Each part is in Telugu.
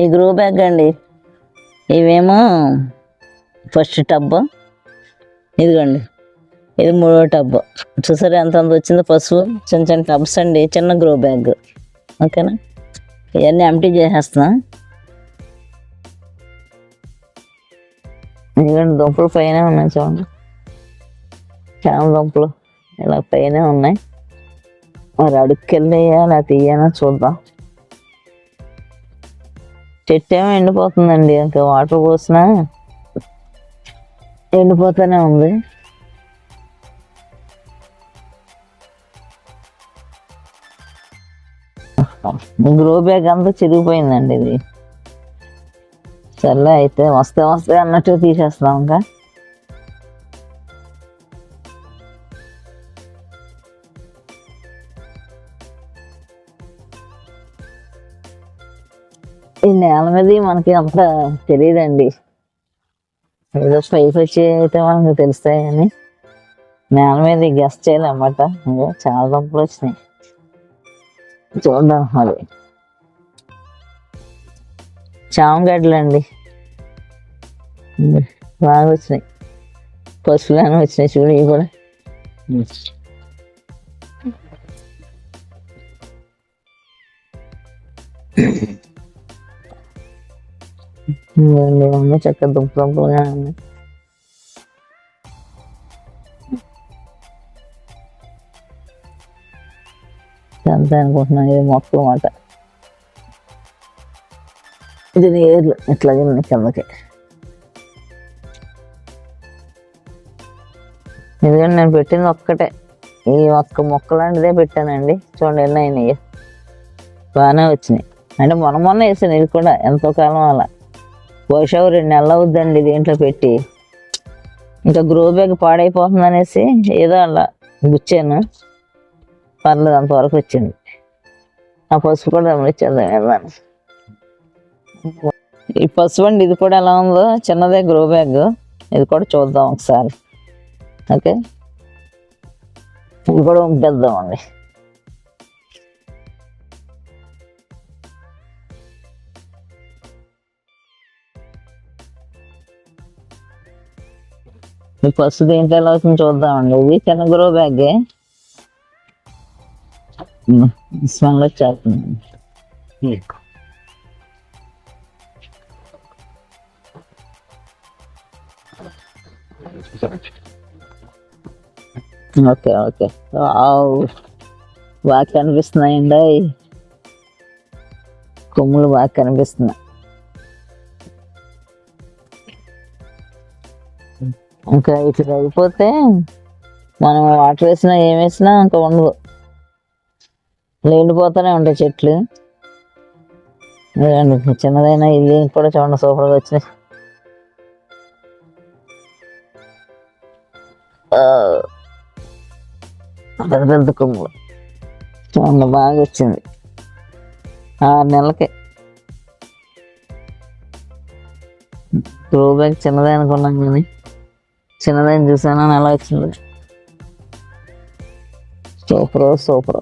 ఈ గ్రో బ్యాగ్ అండి. ఇవేమో ఫస్ట్ టబ్ ఇదిగోండి. ఇది మూడో టబ్ చూసారు ఎంత అంత వచ్చిందో పసుపు చిన్న చిన్న టబ్స్ అండి చిన్న గ్రో బ్యాగ్ ఓకేనా? ఇవన్నీ ఎంటీ చేసేస్తున్నా. ఇదిగోండి దుంపలు పైన ఉన్నాయి చూడండి. చాలా దుంపలు. ఇలా పైన ఉన్నాయి. మరి అడుక్కెళ్ళయ్యా లేకపోతే తీయనా చూద్దాం. చెట్టు ఏమో ఎండిపోతుందండి. ఇంకా వాటర్ పోసినా ఎండిపోతూనే ఉంది. గ్రో బ్యాగ్ అంతా చిరిగిపోయిందండి ఇది. సర్లే అయితే వస్తే వస్తే అన్నట్టు తీసేస్తాం ఇంకా. ఈ నేల మీద మనకి అంత తెలియదండి ఏదో పైకి వచ్చి అయితే మనకు తెలుస్తాయి నేల మీద గెస్ట్ చేయాలన్నమాట ఇంకా చాలా దుంపలు వచ్చినాయి. చూద్దాం అది చామగడ్డలు అండి బాగా వచ్చినాయి. పసుపుగానే వచ్చినాయి చూడు ఇవి కూడా. ఇదిగోండి, ఇవన్నీ చక్క దుంప దుంపలుగా ఉన్నాయి అంతే అనుకుంటున్నాను ఇది మొక్కలు మాట ఇది నీళ్ళు ఇట్లాగే ఉన్నాయి కిందకి ఎందుకంటే నేను పెట్టింది ఒక్కటే ఈ ఒక్క మొక్క లాంటిదే పెట్టానండి చూడండి ఎన్ని అయినాయి బాగానే వచ్చినాయి అంటే మొన్న మొన్న వేసాను ఇది కూడా ఎంతో కాలం అలా బహుశా రెండు నెలలు అవుద్దండి దీంట్లో పెట్టి. ఇంకా గ్రో బ్యాగ్ పాడైపోతుంది అనేసి ఏదో అలా గుచ్చాను. పర్లేదు అంతవరకు వచ్చింది. ఆ పసుపు కూడా గమనించేద్దాం వెళ్ళాను ఈ పసుపు అండి ఇది కూడా ఎలా ఉందో చిన్నదే గ్రో బ్యాగ్. ఇది కూడా చూద్దాం ఒకసారి. ఓకే? ఇది కూడా ఉంపేద్దామండి. ఈ పసుపు దేంట్లో ఎలా అవుతుంది చూద్దామండి. ఇది చిన్న గ్రో బ్యాగే స్మెల్ వచ్చేస్తుంది. Okay okay. బాగా కనిపిస్తున్నాయండి కొమ్ములు బాగా కనిపిస్తున్నాయి ఇంకా ఇట్లా అయిపోతే మనం వాటర్ వేసినా ఏం వేసినా ఇంకా ఉండదు. లేండిపోతూనే ఉంటాయి చెట్లు. చిన్నదైనా ఇది కూడా చూడండి సూపర్గా వచ్చినాయి. పెద్ద పెద్ద కొమ్ములు. చూడండి బాగా వచ్చింది. ఆరు నెలలకి. గ్రో బ్యాగ్ చిన్నదే అనుకున్నాం కానీ. చిన్నదని చూసాను అని ఎలా వచ్చింది. Super super.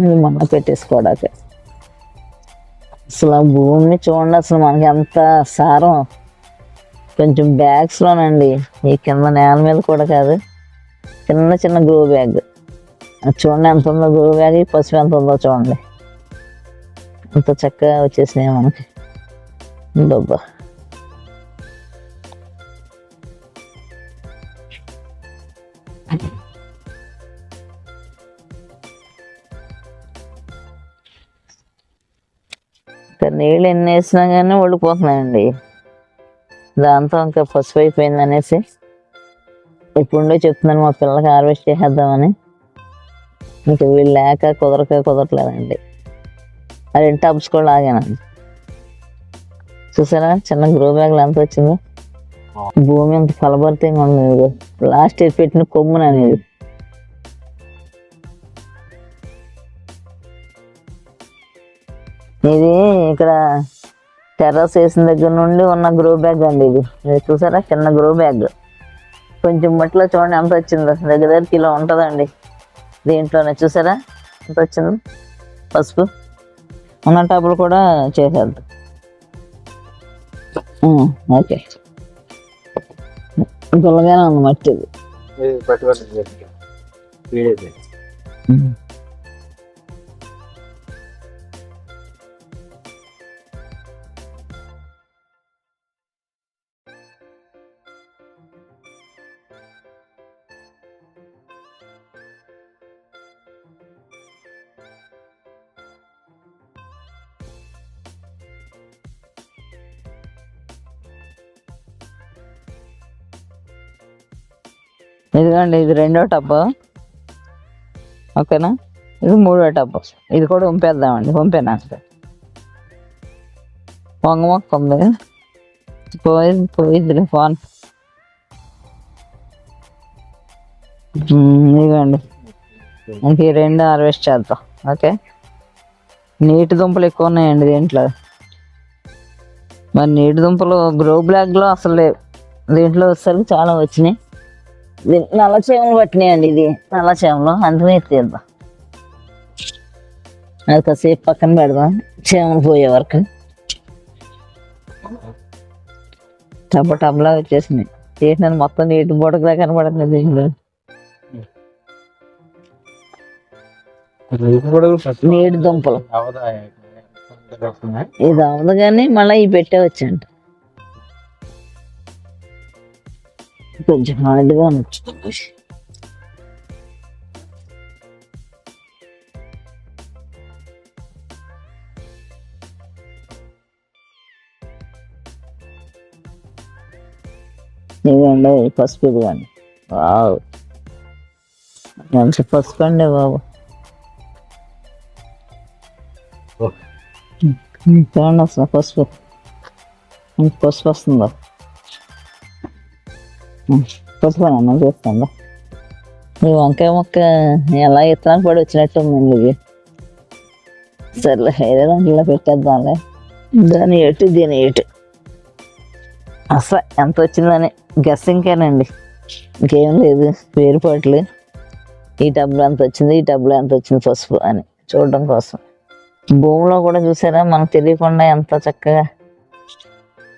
ఇది మొన్న పెట్టేసుకోవడానికి అసలు ఆ భూమిని చూడండి అసలు మనకి ఎంత సారం. కొంచెం బ్యాగ్స్లోనండి ఈ కింద నేల మీద కూడా కాదు. చిన్న చిన్న గ్రో బ్యాగ్ అది చూడండి ఎంత ఉందో గ్రో బ్యాగ్ పసుపు ఎంత ఉందో చూడండి. అంత చక్కగా వచ్చేసినాయి మనకి. డబ్బా ఇంకా నీళ్ళు ఎన్ని వేసినా కానీ ఓడిపోతున్నాయండి దాంతో ఇంకా పసుపు అయిపోయింది అనేసి ఎప్పుడో చెప్తున్నాను మా పిల్లలకి హార్వెస్ట్ చేసేద్దామని. ఇంకా వీళ్ళు లేక కుదరక కుదరట్లేదండి. అది టబ్స్ కూడా లాగానండి. చూసారా? చిన్న గ్రో బ్యాగ్లు ఎంత వచ్చిందో. భూమి అంత ఫలభరితంగా ఉంది లాస్ట్ ఇయర్ పెట్టిన కొమ్మున అనేది. ఇది ఇక్కడ టెర్రస్ వేసిన దగ్గర నుండి ఉన్న గ్రో బ్యాగ్ అండి ఇది. చూసారా? చిన్న గ్రో బ్యాగ్ కొంచెం మట్టిలో చూడండి ఎంత వచ్చిందో. దగ్గర దగ్గర కిలో ఉంటుందండి. దీంట్లోనే చూసారా? ఎంత వచ్చిందో? పసుపు. ఉన్న టబ్బులు కూడా చేసేద్దాం. ఓకే. పుల్లగానే ఉంది మట్టి ఇదిగోండి ఇది రెండో టబ్బు. ఓకేనా? ఇది మూడో టబ్బు. ఇది కూడా ఉంపేద్దామండి ఉంపేనా? వంగ మొక్క ఉంది పోయింది పోయిందిలే ఫోన్. ఇదిగోండి. ఇంక ఈ రెండు హార్వెస్ట్ చేద్దాం ఓకే? నీటి దుంపలు ఎక్కువ ఉన్నాయండి దీంట్లో. మరి నీటి దుంపలు గ్రో బ్లాక్లో అసలు లేవు. దీంట్లో వచ్చేసరికి చాలా వచ్చినాయి. నల్ల చేమలు పట్టినాయండి ఇది. నల్ల చేమలు అందుకనే తీద్దాం. అది కాసేపు పక్కన పెడదాం. చేమలు పోయే వరకు. టబ్బ టబ్బలా వచ్చేసినాయి. తీసినాను మొత్తం నీటి బుడకలా కనబడుతుంది దీంట్లో నీటి దుంపలు. ఇది అవదు కానీ మళ్ళీ ఇవి పెట్టే వచ్చండి కొంచెం హార్డ్గా నచ్చుతుంది ఇదిగోండి పసుపు ఇదిగోండి వావ్ మంచి పసుపు అండి బాబు చూడండి అసలు పసుపు ఇంక పసుపు వస్తుందా ఉమ్, పసుపు అన్నం వంకాయ మొక్క ఎలా ఇత్తనాలు పడి వచ్చినట్టు ఉందండి సర్లే ఏదో దాంట్లో పెట్టేద్దాంలే. దాని ఎటు దీని ఎటు అసలు ఎంత వచ్చిందని గెస్సింకేనండి ఇంకేం లేదు వేరుపాట్లు ఈ టబ్లో ఎంత వచ్చింది ఈ టబ్లో ఎంత వచ్చింది పసుపు అని చూడడం కోసం. భూమిలో కూడా చూసారా మనకు తెలియకుండా ఎంత చక్కగా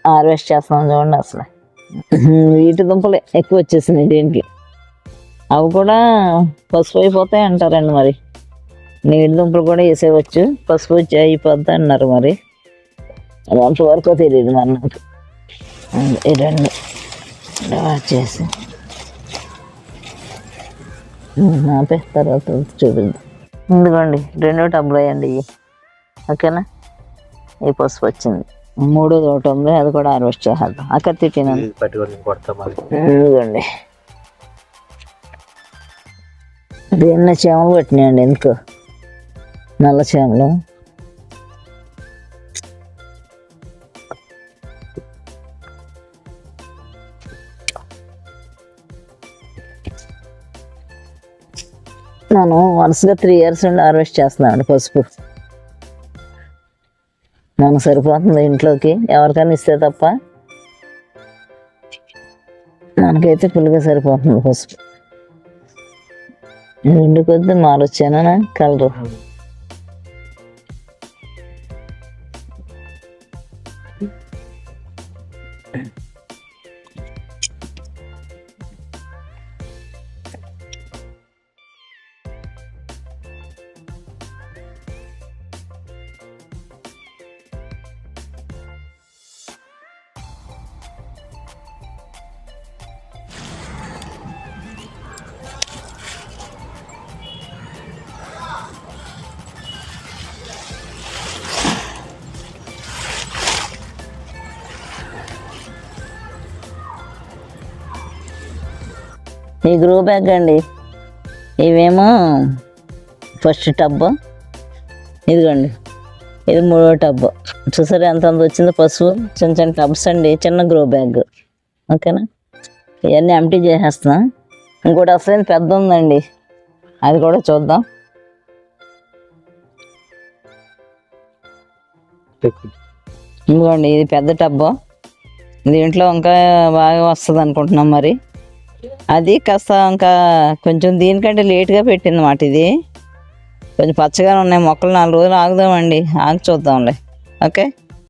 హార్వెస్ట్ చేస్తున్నాం చూడండి అసలు. వీటి దుంపలు ఎక్కువ వచ్చేసినాయి దీనికి అవి కూడా పసుపు అయిపోతాయి అంటారండి మరి. నీటి దుంపలు కూడా వేసేయవచ్చు. పసుపు వచ్చి అయిపోద్ది అన్నారు మరి. అంతవరకు తెలియదు మరి నాకు. ఈ రెండు చేసి. వచ్చేసి ఆపే తర్వాత చూపింది ఇదిగోండి రెండో టబ్లు అయ్యండి ఇవి. ఓకేనా? ఈ పసుపు వచ్చింది. మూడోది ఒకటి ఉంది అది కూడా హార్వెస్ట్ చేసేద్దాం. అక్కడ మరి ఇదిగోండి. దీన్ని చేమలు పట్టినాయండి ఎందుకు? నల్ల చేమలు. నేను వరుసగా త్రీ ఇయర్స్ నుండి హార్వెస్ట్ చేస్తున్నాను పసుపు. మనకు సరిపోతుంది ఇంట్లోకి. ఎవరికైనా ఇస్తే తప్ప మనకైతే ఫుల్గా సరిపోతుంది పసుపు రెండు కొద్ది మారొచ్చానా? కలరు. ఈ గ్రో బ్యాగ్ అండి. ఇవేమో ఫస్ట్ టబ్బు ఇదిగోండి. ఇది మూడో టబ్బు చూసారా ఎంత అంత వచ్చిందో? పసుపు చిన్న చిన్న టబ్స్ అండి. చిన్న గ్రో బ్యాగ్. ఓకేనా? ఇవన్నీ ఎంటీ చేసేస్తున్నా. ఇంకోటి అసలు పెద్ద ఉందండి. అది కూడా చూద్దాం. ఇదిగోండి ఇది పెద్ద టబ్బు దీంట్లో ఇంకా బాగా వస్తుంది అనుకుంటున్నాం మరి. అది కాస్త ఇంకా కొంచెం దీనికంటే లేట్గా పెట్టింది మాట ఇది. కొంచెం పచ్చగా ఉన్నాయి మొక్కలు నాలుగు రోజులు ఆగుదామండి. ఆగి చూద్దాంలే. ఓకే?